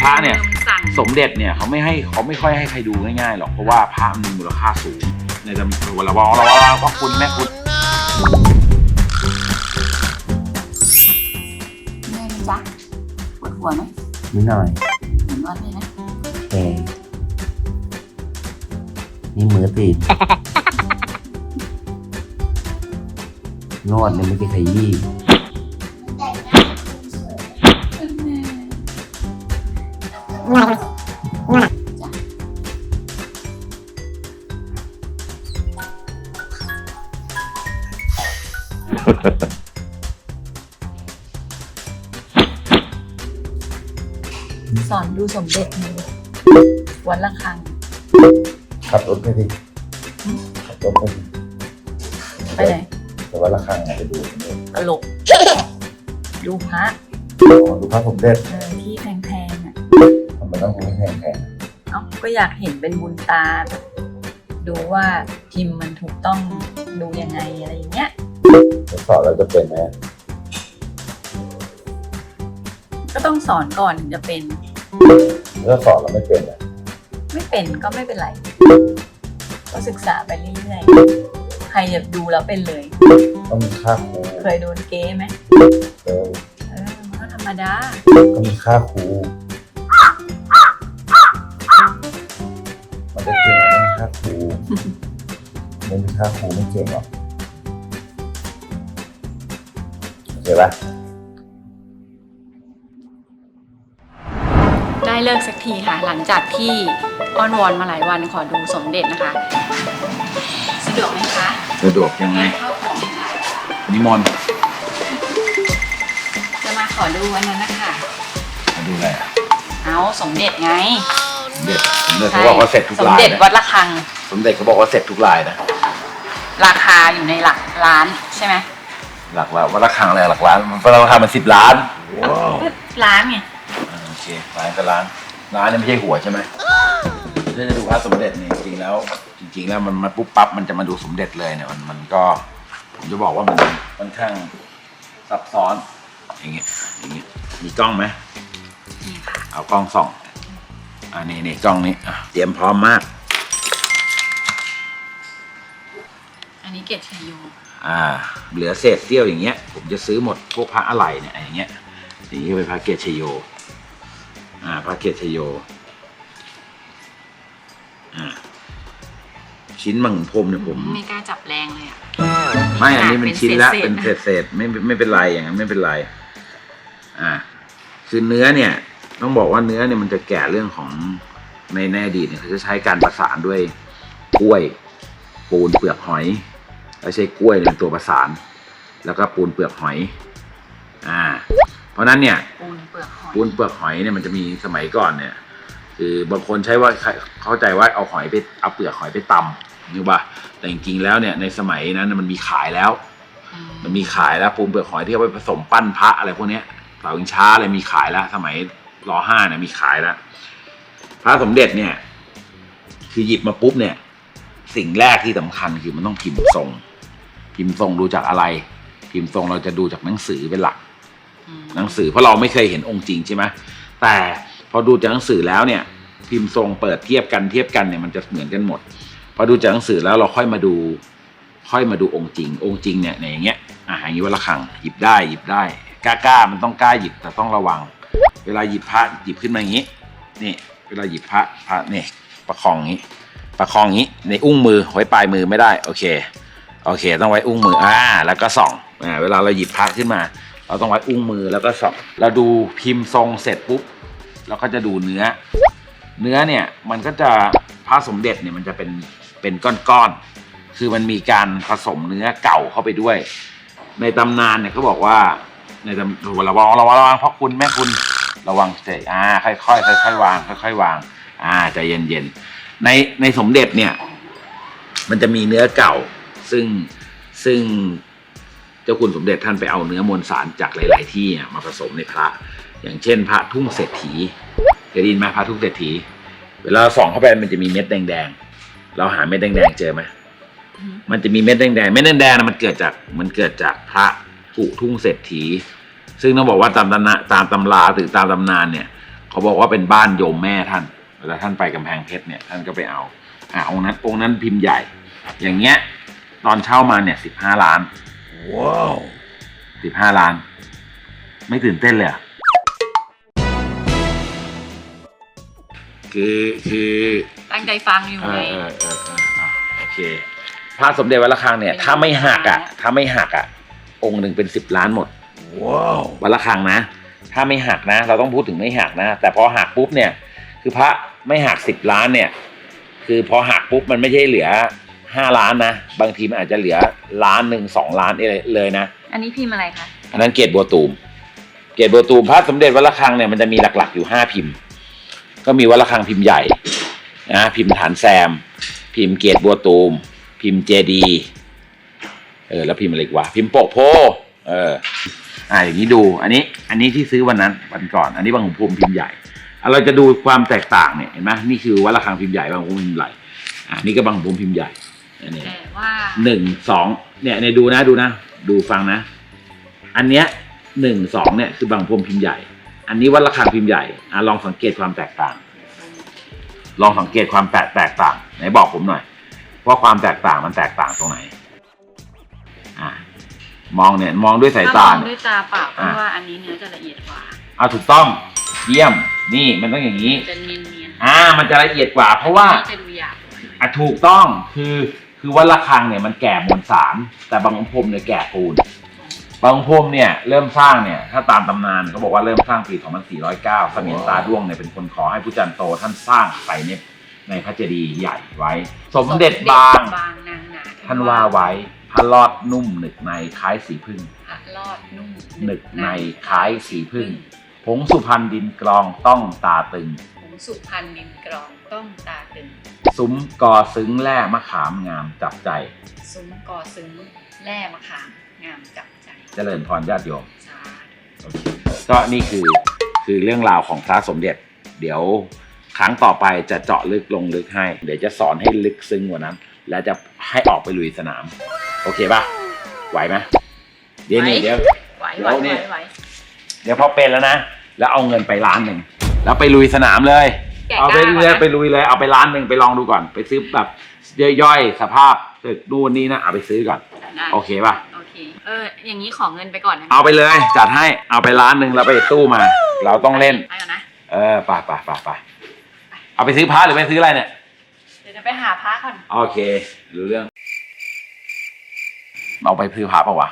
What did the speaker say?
พระเนี่ยมันสั่นสมเด็จเนี่ยเขาไม่ให้เขาไม่ค่อยให้ใครดูง่ายๆหรอกเพราะว่าพระมันมีมูลค่าสูง ในจำนวนระวังระวังพ่อคุณแม่คุณเมื่อยไหมจ๊ะปวดหัวไหมนิดหน่อยเหมือนวันเลยนะแกนี่มือติด นวดเนี่ยไม่ใช่ขยี้ สอนดูสมเด็จหน่อยวันละครั้งขับรถไปดิขับรถไปดิไปไหนแต่ว่าระฆังอาจจะดูตลกดูพระอ๋อดูพระสมเด็จ ทำไมต้องดูแพงแพงเอ้าก็อยากเห็นเป็นบุญตาแบบดูว่าพิมพ์มันถูกต้องดูยังไงอะไรอย่างเงี้ยๆจะสอนแล้วจะเป็นไหมก็ต้องสอนก่อนถึงจะเป็น ถ้าสอนแล้วไม่เป็นอะไม่เป็นก็ไม่เป็นไร ก็ศึกษาไปเรื่อยๆ ใครจะดูแล้วเป็นเลย ต้องมีค่าครูเคยโดนเก๊ไหมเออเออมันก็ธรรมดาก็มีค่าครู ค่าครูไม่มีค่าครูไม่เก่งหรอกโอเคปะได้เลิกสักทีค่ะ หลังจากที่อ้อนวอนมาหลายวันขอดูสมเด็จนะคะ สะดวกไหมคะสะดวกยังไงเข้าของค่ะนิมนต์จะมาขอดูวันนั้นนะคะมาดูอะไรอะเอาสมเด็จไงสม เด็จสมเด็จเขาบอกว่าเสร็จทุกสมลายเด็จนะวัดระฆัง สมเด็จเขาบอกว่าเสร็จทุกลายนะราคาอยู่ในหลักล้านใช่ไหมหลักล้านว่าราคาอะไรหลักล้านมันราคามันสิบล้านว้าวล้านไงอ่าโอเคล้านก็ล้านล้านเนี่ยไม่ใช่หัวใช่ไหมถ้าจะดูพระสมเด็จเนี่ยจริงๆแล้ว จริง ๆ แล้วมันมันปุ๊บปั๊บมันจะมาดูสมเด็จเลยเนี่ยมันมันก็ผมจะบอกว่ามันค่อนข้างซับซ้อนอย่างเงี้ยอย่างเงี้ยมีกล้องไหมนี่ค่ะเอากล้องส่อง อันนี้นี่กล้องนี้อะเตรียมพร้อมมาก อันนี้เกตชัยโยอ่า เหลือเศษเสี้ยวอย่างเงี้ย ผมจะซื้อหมดพวกพระอะไหล่เนี่ยอย่างเงี้ยอย่างนี้ก็เป็นพระเกศชโยอ่าพระเกศชโยอ่าชิ้นมังพรมเนี่ยผม ไม่กล้าจับแรงเลยอะ ไม่อันนี้มันชิ้นละเป็เป็นนเศเศษษเศษๆไม่ไม่เป็นไรอย่างนั้นไม่เป็นไร อ่า คือเนื้อเนี่ย ต้องบอกว่าเนื้อเนี่ยมันจะแก่เรื่องของในในอดีตเนี่ยเขาจะใช้การประสานด้วยกล้วย ปูนเปลือกหอยแล้วใช้กล้วยเป็นตัวประสาน แล้วก็ปูนเปลือกหอยอ่าเพราะฉะนั้นเนี่ยปูนเปลือกหอยปูนเปลือกหอยเนี่ยมันจะมีสมัยก่อนเนี่ยคือบางคนใช้ว่าเข้าใจว่าเอาหอยไปเอาเปลือกหอยไปตำนึกป่ะแต่จริงๆแล้วเนี่ยในสมัยนั้นมันมีขายแล้วอืมมันมีขายแล้วปูนเปลือกหอยที่เอาไปผสมปั้นพระอะไรพวกเนี้ยเต่าอิงช้าอะไรมีขายแล้วสมัย รอห้าเนี่ยมีขายแล้วพระสมเด็จเนี่ย คือหยิบมาปุ๊บเนี่ย สิ่งแรกที่สำคัญคือมันต้องพิมพ์ทรง พิมพ์ทรงดูจากอะไร พิมพ์ทรงเราจะดูจากหนังสือเป็นหลัก หนังสือเพราะเราไม่เคยเห็นองค์จริงใช่ไหมแต่พอดูจากหนังสือแล้วเนี่ย พิมพ์ทรงเปิดเทียบกันเทียบกันเนี่ยมันจะเหมือนกันหมดพอดูจากหนังสือแล้วเราค่อยมาดู ค่อยมาดูองค์จริง องค์จริงเนี่ยอย่างเงี้ยอะอย่างนี้ว่าละคังหยิบได้หยิบได้กล้ากล้ามันต้องกล้าหยิบแต่ต้องระวัง เวลาหยิบพระหยิบขึ้นมาอย่างนี้ นี่ เวลาหยิบพระพระนี่ประคองอย่างนี้ ประคองอย่างนี้ ในอุ้งมือไว้ปลายมือไม่ได้ โอเค โอเค ต้องไว้อุ้งมือ อ่า แล้วก็ส่อง อ่า เวลาเราหยิบพระขึ้นมา เราต้องไว้อุ้งมือแล้วก็ส่อง เราดูพิมพ์ทรงเสร็จปุ๊บ เราก็จะดูเนื้อ เนื้อเนี่ย มันก็จะพระสมเด็จเนี่ยมันจะเป็น เป็นก้อนๆ คือมันมีการผสมเนื้อเก่าเข้าไปด้วย ในตำนานเนี่ยเขาบอกว่าในตำระวังระวังระวังพ่อคุณแม่คุณ ระวังใจอ่าค่อยๆค่อยๆวางค่อยๆวาง อ่าใจเย็นๆในในสมเด็จเนี่ย มันจะมีเนื้อเก่า ซึ่งซึ่งเจ้าคุณสมเด็จท่านไปเอาเนื้อมวลสารจากหลาย ๆ ที่อะมาผสมในพระ อย่างเช่น พระทุ่งเศรษฐีเคยได้ยินไหมพระทุ่งเศรษฐี เวลาเราส่องเข้าไปมันจะมีเม็ดแดงๆเราหาเม็ดแดงๆเจอไหมอืมมันจะมีเม็ดแดงๆเม็ดแดงๆนะมันเกิดจากมันเกิดจากพระกุทุ่งเศรษฐี ซึ่งต้องบอกว่าตามตำนาตามตำราหรือตามตำนานเนี่ย เขาบอกว่าเป็นบ้านโยมแม่ท่านเวลาท่านไปกำแพงเพชรเนี่ยท่านก็ไปเอาอ่าองค์นั้นองค์นั้นพิมพ์ใหญ่ อย่างเงี้ยตอนเช่ามาเนี่ยสิบห้าล้านว้าวสิบห้าล้าน ไม่ตื่นเต้นเลยเหรอคือคือตั้งใจฟังอยู่เอไง อเออเออเอออะโอเคพระสมเด็จวัดระฆังเนี่ยเป็นถ้าไม่หักอะล้านถ้าไม่หักอะ องค์หนึ่งเป็นสิบล้านหมด ว้าววัดระฆังนะ ถ้าไม่หักนะ เราต้องพูดถึงไม่หักนะ แต่พอหักปุ๊บเนี่ย คือพระไม่หักสิบล้านเนี่ย คือพอหักปุ๊บมันไม่ใช่เหลือห้าล้านนะ บางทีมันอาจจะเหลือล้านหนึ่งสองล้านเลยนะ อันนี้พิมพ์อะไรคะอันนั้นเกตบัวตูม เกตบัวตูมพระสมเด็จวัดระฆังเนี่ยมันจะมีหลักๆอยู่ห้าพิมพ์ ก็มีวัดระฆังพิมพ์ใหญ่นะพิมพ์ฐานแซม พิมพ์เกตบัวตูม พิมพ์เจดี เออแล้วพิมพ์อะไรอีกวะพิมพ์โปกโพ เออ อ่าอย่างนี้ดูอันนี้อันนี้ที่ซื้อวันนั้นวันก่อน อันนี้บางขุนพรหมพิมพ์ใหญ่อะเราจะดูความแตกต่างเนี่ยเห็นไหมนี่คือวัดระฆังพิมพ์ใหญ่บางขุนพรหมพิมพ์ใหญ่อ่านี่ก็บางขุนพรหมพิมพ์ใหญ่อันนี้แต่ว่าหนึ่งสองเนี่ยเนี่ยดูนะดูนะ ดูฟังนะ อันเนี้ยหนึ่งสองเนี่ยคือบางพรมพิมพ์ใหญ่ อันนี้วัดระฆังพิมพ์ใหญ่อะลองสังเกตความแตกต่าง ลองสังเกตความแตกแตกต่างไหนบอกผมหน่อยว่าความแตกต่างมันแตกต่างตรงไหนอะ มองเนี่ยมองด้วยสายถ้าตามองเนี่ย ด้วยตาเปล่าเพอะ ราะว่าอันนี้เนื้อจะละเอียดกว่าเอาถูกต้องเยี่ยมนี่มันต้องอย่างนี้ จะเนียนเนียนอ่ามันจะละเอียดกว่า เพราะว่าจะดูหยาบอะถูกต้องคือคือวัดระฆังเนี่ยมันแก่มวลสารแต่บางพรมเนี่ยแก่ปูนบางพรมเนี่ยเริ่มสร้างเนี่ยถ้าตามตำนานเขาบอกว่าเริ่มสร้างปี 2409เสมียนตาด้วงเนี่ยเป็นคนขอให้ผู้จันโตท่านสร้างใส่ในในพระเจดีย์ใหญ่ไว้ สมเด็จบางบางนางหนาท่านว่าไว้ พระลอดนุ่มหนึกในคล้ายสีพึ่งพระลอดนุ่มหนึกในคล้ายสีพึ่งผงสุพรรณดินกรองต้องตาตึงผงสุพรรณนินกรองต้องตาตึง ซุ้มกอซึ้งแร่มะขามงามจับใจ ซุ้มกอซึ้งแร่มะขามงามจับใจ เจริญพรญาติโยมสาธุโอเคก็นี่คือคือเรื่องราวของพระสมเด็จ เดี๋ยวครั้งต่อไปจะเจาะลึกลงลึกให้ เดี๋ยวจะสอนให้ลึกซึ้งกว่านั้น และจะให้ออกไปลุยสนาม โอเคป่ะ ไหวไหมเดี๋ยวนี่เดี๋ยว ไหวเดี๋ไหวยวไหนี่วไหวเดี๋ยวพอเป็นแล้วนะ แล้วเอาเงินไปล้านหนึ่ง แล้วไปลุยสนามเลย แกะเอากไปล้าก่อนเลยนะไปลุยเลย เอาไปล้านหนึ่งไปลองดูก่อน ไปซื้อแบบย่อยๆ สภาพตึกดูนนี้นะ เอาไปซื้อก่อน ได้โอเคป่ะ โอเค เออ อย่างนี้ขอเงินไปก่อนนะเอาไปเลย จัดให้ เอาไปล้านหนึ่งแล้วไปตู้มา เราต้องเล่น ไปก่อนนะ เออไปไปไปไปเอาไปซื้อพระหรือไปซื้ออะไรเนี่ย เดี๋ยวจะไปหาพระก่อน โอเครู้เรื่อง เอาไปซื้อพระเปล่าวะ